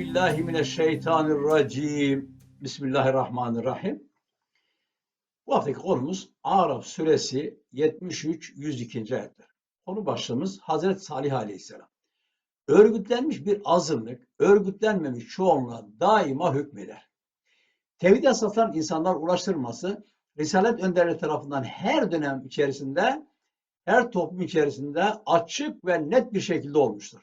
Billahi mineşşeytanirracim. Bismillahirrahmanirrahim. Bu haftaki konumuz Araf suresi 73-102. ayetler. Konu başlığımız Hazreti Salih Aleyhisselam. Örgütlenmiş bir azınlık, örgütlenmemiş çoğunluğa daima hükmeder. Tevhid esaslarının insanlar ulaştırılması, Risalet önderleri tarafından her dönem içerisinde, her toplum içerisinde açık ve net bir şekilde olmuştur.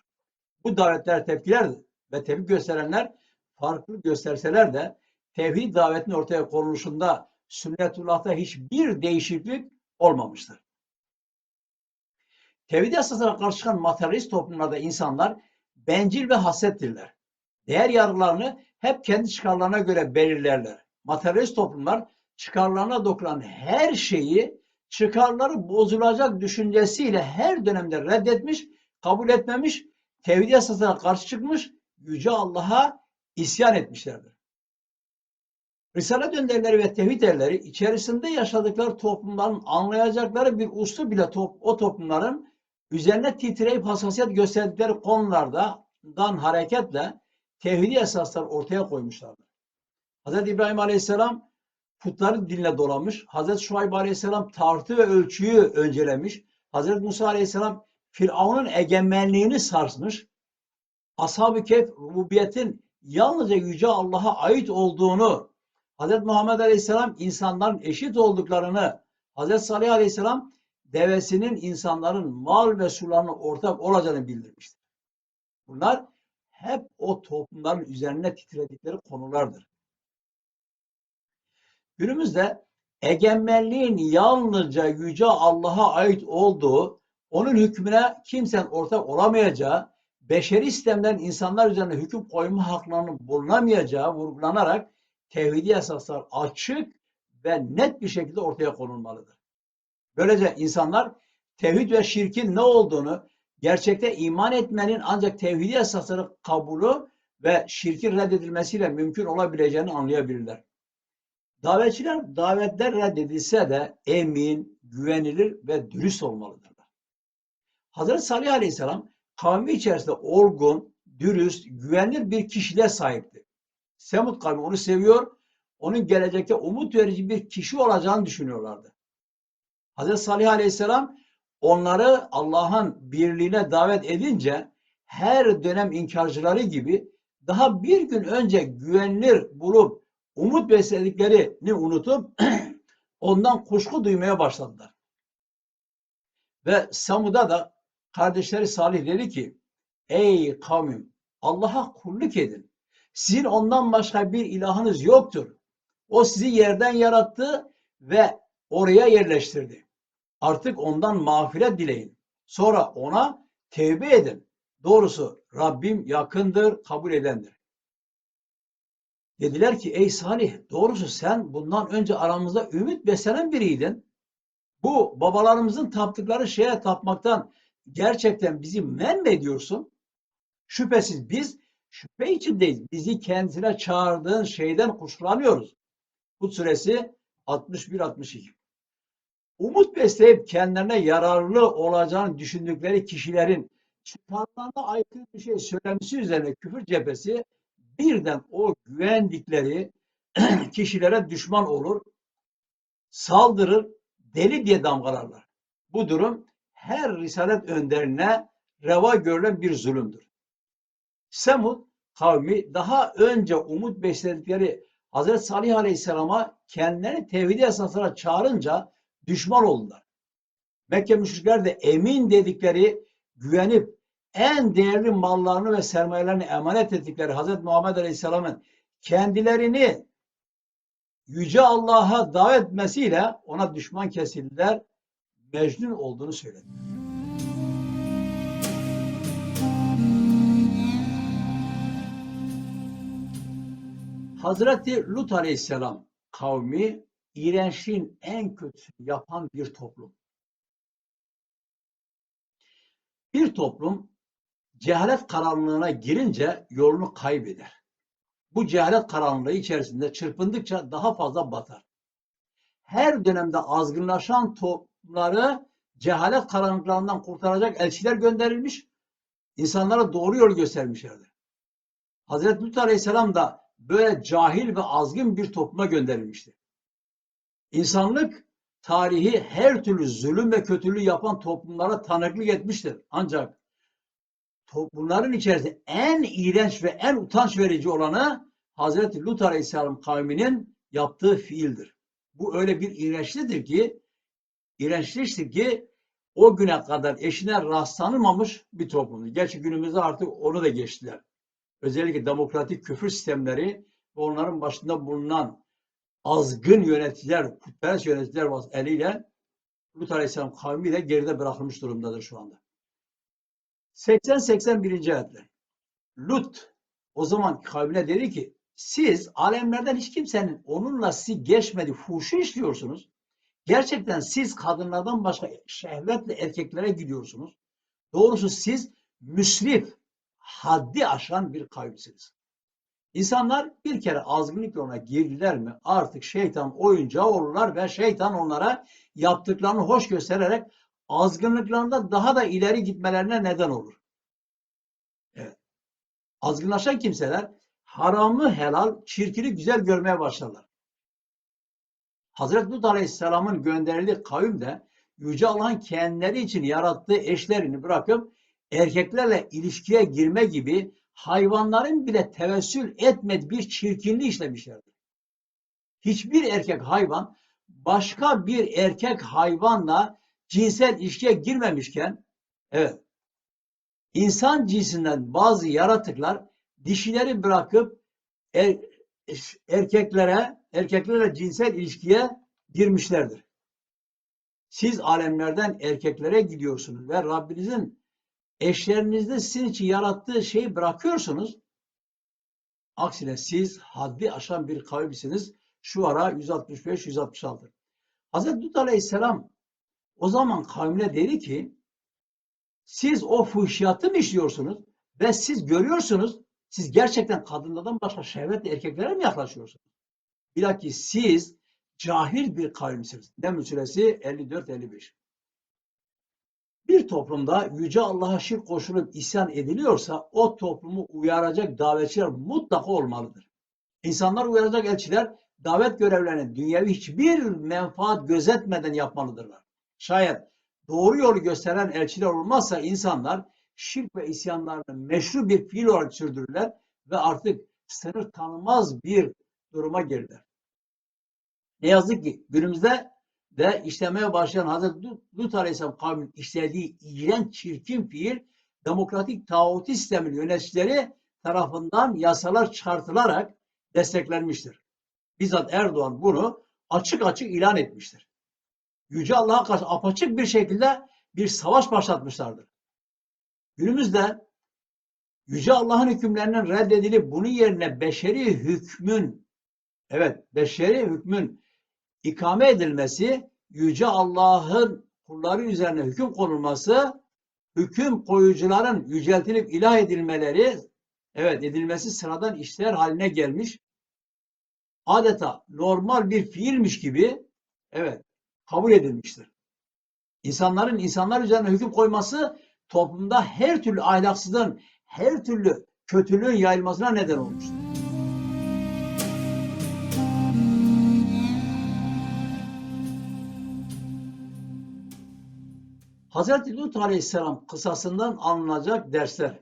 Bu davetler tepkiler ve tepki gösterenler farklı gösterseler de tevhid davetinin ortaya konuluşunda sünnetullah'ta hiçbir değişiklik olmamıştır. Tevhid esasına karşı çıkan materyalist toplumlarda insanlar bencil ve hasettirler. Değer yargılarını hep kendi çıkarlarına göre belirlerler. Materyalist toplumlar çıkarlarına dokunan her şeyi çıkarları bozulacak düşüncesiyle her dönemde reddetmiş, kabul etmemiş, tevhid yasasına karşı çıkmış, Yüce Allah'a isyan etmişlerdir. Risalet önderleri ve tevhid erleri içerisinde yaşadıkları toplumların anlayacakları bir uslu bile top, o toplumların üzerine titreyip hassasiyet gösterdikleri konulardan hareketle tevhidi esaslar ortaya koymuşlardır. Hz. İbrahim Aleyhisselam putları dinle dolamış. Hz. Şuayb Aleyhisselam tartı ve ölçüyü öncelemiş. Hz. Musa Aleyhisselam Firavun'un egemenliğini sarsmış. Ashab-ı Kehf rububiyetin yalnızca Yüce Allah'a ait olduğunu, Hz. Muhammed Aleyhisselam insanların eşit olduklarını, Hz. Salih Aleyhisselam devesinin insanların mal ve sularına ortak olacağını bildirmiştir. Bunlar hep o toplumların üzerine titredikleri konulardır. Günümüzde egemenliğin yalnızca Yüce Allah'a ait olduğu, onun hükmüne kimsenin ortak olamayacağı, beşeri sistemlerin insanlar üzerine hüküm koyma haklarının bulunamayacağı vurgulanarak tevhidi esaslar açık ve net bir şekilde ortaya konulmalıdır. Böylece insanlar tevhid ve şirkin ne olduğunu, gerçekte iman etmenin ancak tevhidi esasları kabulü ve şirkin reddedilmesiyle mümkün olabileceğini anlayabilirler. Davetçiler davetler reddedilse de emin, güvenilir ve dürüst olmalıdırlar. Hazreti Salih Aleyhisselam kavmi içerisinde olgun, dürüst, güvenilir bir kişiliğe sahipti. Semud kavmi onu seviyor, onun gelecekte umut verici bir kişi olacağını düşünüyorlardı. Hazreti Salih Aleyhisselam onları Allah'ın birliğine davet edince her dönem inkarcıları gibi daha bir gün önce güvenilir bulup umut beslediklerini unutup ondan kuşku duymaya başladılar. Ve Samud'a da kardeşleri Salih dedi ki ey kavmim Allah'a kulluk edin. Sizin ondan başka bir ilahınız yoktur. O sizi yerden yarattı ve oraya yerleştirdi. Artık ondan mağfiret dileyin. Sonra ona tevbe edin. Doğrusu Rabbim yakındır, kabul edendir. Dediler ki ey Salih doğrusu sen bundan önce aramızda ümit beslenen biriydin. Bu babalarımızın taptıkları şeye tapmaktan gerçekten bizi men mi ediyorsun? Şüphesiz biz şüphe içindeyiz. Bizi kendisine çağırdığın şeyden kuşkulanıyoruz. Bu suresi 61-62. Umut besleyip kendilerine yararlı olacağını düşündükleri kişilerin çıkarlarına aykırı bir şey söylemesi üzerine küfür cephesi birden o güvendikleri kişilere düşman olur, saldırır, deli diye damgalarlar. Bu durum her risalet önderine reva görülen bir zulümdür. Semud kavmi daha önce umut besledikleri Hazreti Salih Aleyhisselam'a kendilerini tevhid esasına çağırınca düşman oldular. Mekke müşrikler de emin dedikleri güvenip en değerli mallarını ve sermayelerini emanet ettikleri Hazreti Muhammed Aleyhisselam'ın kendilerini Yüce Allah'a davet etmesiyle ona düşman kesildiler, mecnun olduğunu söyledi. Hazreti Lut Aleyhisselam kavmi iğrençliğin en kötüsünü yapan bir toplum. Bir toplum cehalet karanlığına girince yolunu kaybeder. Bu cehalet karanlığı içerisinde çırpındıkça daha fazla batar. Her dönemde azgınlaşan toplumları cehalet karanlıklarından kurtaracak elçiler gönderilmiş, insanlara doğru yol göstermişlerdir. Hazreti Lut Aleyhisselam da böyle cahil ve azgın bir topluma gönderilmişti. İnsanlık tarihi her türlü zulüm ve kötülüğü yapan toplumlara tanıklık etmiştir. Ancak toplumların içerisinde en iğrenç ve en utanç verici olanı Hazreti Lut Aleyhisselam kavminin yaptığı fiildir. Bu öyle bir iğrençlidir ki iğrençliktir ki o güne kadar eşine rastlanılmamış bir toplumdu. Gerçi günümüzde artık onu da geçtiler. Özellikle demokratik küfür sistemleri ve onların başında bulunan azgın yöneticiler, putperest yöneticiler eliyle Lut Aleyhisselam kavmi de geride bırakılmış durumdadır şu anda. 80-81. ayetler. Lut o zaman kavmine dedi ki siz alemlerden hiç kimsenin onunla sizi geçmedi fuhuşu işliyorsunuz. Gerçekten siz kadınlardan başka şehvetle erkeklere gidiyorsunuz. Doğrusu siz müsrif, haddi aşan bir kavimsiniz. İnsanlar bir kere azgınlık yoluna girdiler mi artık şeytan oyuncağı olurlar ve şeytan onlara yaptıklarını hoş göstererek azgınlıklarında daha da ileri gitmelerine neden olur. Evet. Azgınlaşan kimseler haramı helal, çirkini güzel görmeye başlarlar. Hazreti Lut Aleyhisselam'ın gönderildiği kavim de Yüce Allah'ın kendileri için yarattığı eşlerini bırakıp erkeklerle ilişkiye girme gibi hayvanların bile tevessül etmediği bir çirkinliği işlemişlerdir. Hiçbir erkek hayvan başka bir erkek hayvanla cinsel ilişkiye girmemişken evet insan cinsinden bazı yaratıklar dişileri bırakıp er- erkeklere erkeklerle cinsel ilişkiye girmişlerdir. Siz alemlerden erkeklere gidiyorsunuz ve Rabbinizin eşlerinizde sizin için yarattığı şeyi bırakıyorsunuz. Aksine siz haddi aşan bir kavimsiniz. Şu ara 165-166. Hazreti Lut Aleyhisselam o zaman kavmine dedi ki siz o fuhşiyatı mı işliyorsunuz ve siz görüyorsunuz siz gerçekten kadınlardan başka şehvetli erkeklere mi yaklaşıyorsunuz? Bilakis siz cahil bir kavimsiniz. Neml suresi 54-55. Bir toplumda Yüce Allah'a şirk koşulup isyan ediliyorsa o toplumu uyaracak davetçiler mutlaka olmalıdır. İnsanlar uyaracak elçiler davet görevlerini dünyevi hiçbir menfaat gözetmeden yapmalıdırlar. Şayet doğru yolu gösteren elçiler olmazsa insanlar şirk ve isyanlarını meşru bir fiil olarak sürdürürler ve artık sınır tanımaz bir duruma gelirler. Ne yazık ki günümüzde de işlemeye başlayan Hazreti Lut, Aleyhisselam kavminin işlediği iğrenç çirkin fiil demokratik tağuti sistemin yöneticileri tarafından yasalar çıkartılarak desteklenmiştir. Bizzat Erdoğan bunu açık açık ilan etmiştir. Yüce Allah'a karşı apaçık bir şekilde bir savaş başlatmışlardır. Günümüzde Yüce Allah'ın hükümlerinin reddedilip bunun yerine beşeri hükmün evet beşeri hükmün ikame edilmesi, Yüce Allah'ın kulları üzerine hüküm konulması, hüküm koyucuların yüceltilip ilah edilmeleri, evet edilmesi sıradan işler haline gelmiş. Adeta normal bir fiilmiş gibi, evet kabul edilmiştir. İnsanların insanlar üzerine hüküm koyması toplumda her türlü ahlaksızlığın, her türlü kötülüğün yayılmasına neden olmuştur. Hazreti Lut Aleyhisselam kısasından alınacak dersler.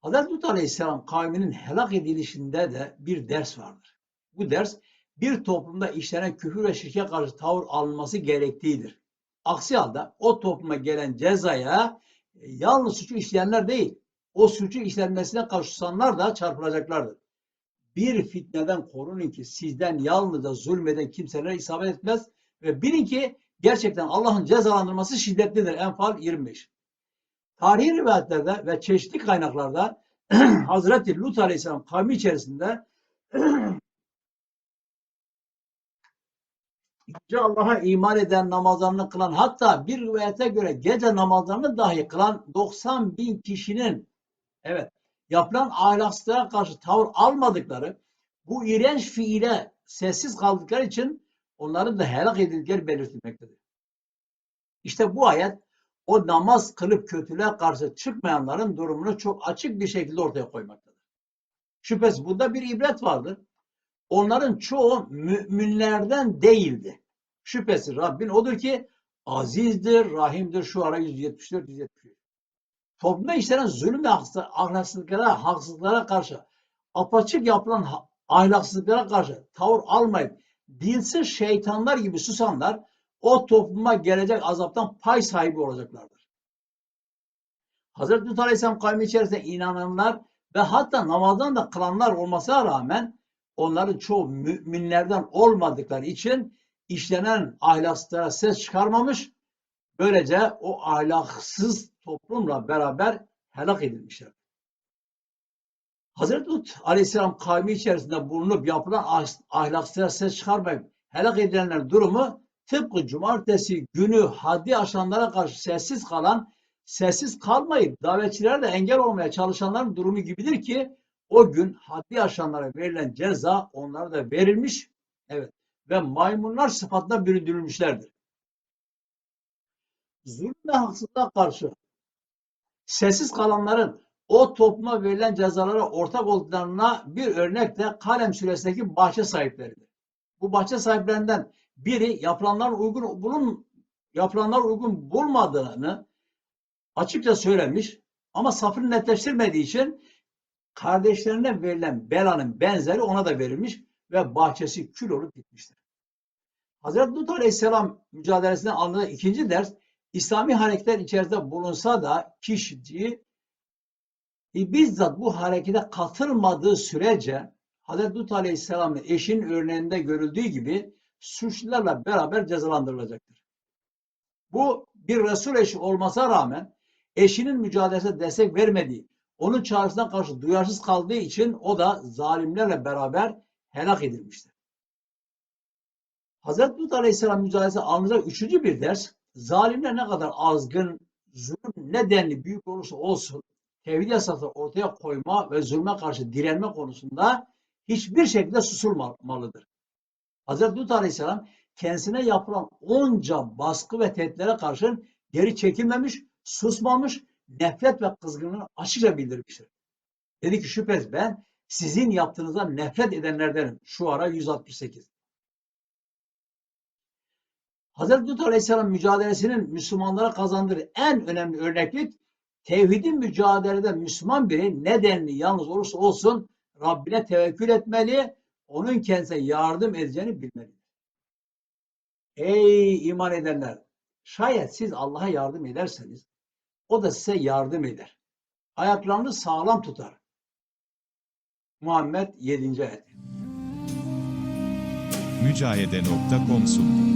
Hazreti Lut Aleyhisselam kavminin helak edilişinde de bir ders vardır. Bu ders bir toplumda işlenen küfür ve şirke karşı tavır alınması gerektiğidir. Aksi halde o topluma gelen cezaya e, yalnız suçu işleyenler değil, o suçu işlenmesine karşı susanlar da çarpılacaklardır. Bir fitneden korunun ki sizden yalnızca zulmeden kimselere isabet etmez ve bilin ki gerçekten Allah'ın cezalandırması şiddetlidir. Enfal 25. Tarihi rivayetlerde ve çeşitli kaynaklarda Hazreti Lut Aleyhisselam kavmi içerisinde Yüce Allah'a iman eden namazlarını kılan hatta bir rivayete göre gece namazlarını dahi kılan 90 bin kişinin evet yapılan ahlaksızlığa karşı tavır almadıkları bu iğrenç fiile sessiz kaldıkları için onların da helak edildikleri belirtilmektedir. İşte bu ayet o namaz kılıp kötülüğe karşı çıkmayanların durumunu çok açık bir şekilde ortaya koymaktadır. Şüphesiz bunda bir ibret vardır. Onların çoğu müminlerden değildi. Şüphesiz Rabbin odur ki azizdir, rahimdir. Şu ara 174 173. Toplumda işlenen zulüm ve ahlaksızlıklara, haksızlıklara karşı apaçık yapılan ahlaksızlıklara karşı tavır almayıp dinsiz şeytanlar gibi susanlar o topluma gelecek azaptan pay sahibi olacaklardır. Hazreti Lut Aleyhisselam kavmi içerisinde inananlar ve hatta namazdan da kılanlar olmasına rağmen onların çoğu müminlerden olmadıkları için işlenen ahlaksızlıklara ses çıkarmamış, böylece o ahlaksız toplumla beraber helak edilmişler. Hazreti Lut Aleyhisselam kavmi içerisinde bulunup yapılan ah- ahlaksızlığa ses çıkarmayıp helak edilenler durumu tıpkı cumartesi günü haddi aşanlara karşı sessiz kalan, sessiz kalmayıp davetçilere de engel olmaya çalışanların durumu gibidir ki o gün haddi aşanlara verilen ceza onlara da verilmiş. Evet. Ve maymunlar sıfatına büründürülmüşlerdir. Zulüm ve haksızlığa karşı sessiz kalanların o topluma verilen cezalara ortak olduklarına bir örnek de Kalem suresindeki bahçe sahipleridir. Bu bahçe sahiplerinden biri yapılanlar uygun bulun yapılanlar uygun bulmadığını açıkça söylemiş ama safını netleştirmediği için kardeşlerine verilen belanın benzeri ona da verilmiş ve bahçesi kül olup gitmiştir. Hazreti Lut Aleyhisselam mücadelesinden aldığı ikinci ders İslami hareketler içerisinde bulunsa da kişi e, bizzat bu harekete katılmadığı sürece Hazreti Lut Aleyhisselam'ın eşinin örneğinde görüldüğü gibi suçlularla beraber cezalandırılacaktır. Bu bir Resul eşi olmasına rağmen eşinin mücadelesine destek vermediği, onun çağrısına karşı duyarsız kaldığı için o da zalimlerle beraber helak edilmiştir. Hazreti Lut Aleyhisselam mücadelesi alınacak üçüncü bir ders, zalimler ne kadar azgın, zulüm ne denli büyük olursa olsun, tevhid yasası ortaya koyma ve zulme karşı direnme konusunda hiçbir şekilde susulmalıdır. Hazreti Lut Aleyhisselam kendisine yapılan onca baskı ve tehditlere karşı geri çekilmemiş, susmamış, nefret ve kızgınlığını açıkça bildirmiştir. Dedi ki şüphesiz ben sizin yaptığınıza nefret edenlerdenim. Şu ara 168. Hazreti Lut Aleyhisselam mücadelesinin Müslümanlara kazandığı en önemli örneklik tevhidin mücadelede Müslüman biri nedenli yalnız olursa olsun Rabbine tevekkül etmeli, onun kendisine yardım edeceğini bilmelidir. Ey iman edenler! Şayet siz Allah'a yardım ederseniz o da size yardım eder. Ayaklarını sağlam tutar. Muhammed 7. ayet. Mücahede.com sundu.